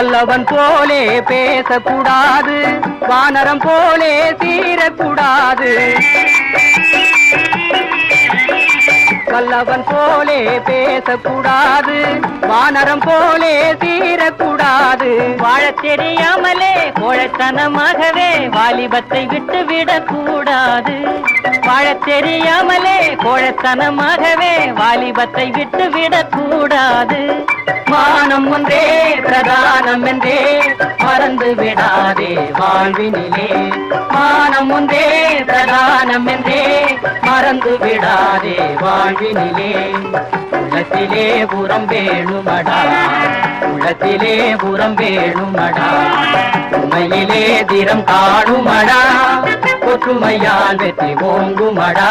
வல்லவன் போலே பேசக்கூடாது வானரம் போலே சீரக்கூடாது வல்லவன் போலே பேசக்கூடாது வானரம் போலே சீரக்கூடாது வாழத் தெரியாமலே கோழைத்தனமாகவே வாலிபத்தை விட்டு விடக்கூடாது வாழத் தெரியாமலே கோழத்தனமாகவே வாலிபத்தை விட்டு விடக்கூடாது மானம் ஒன்றே பிரதானம் என்றே. மறந்து விடாதே வாழ்வினிலே. மானம் ஒன்றே பிரதானம் என்றே. மறந்து விடாதே வாழ்வினிலே. உலகத்திலே புறம் வேணுமடா. உள்ளத்திலே புறம் வேணுமடா. உண்மையிலே திறம் காணுமடா. ஒற்றுமையால் வெற்றி ஓங்குமடா.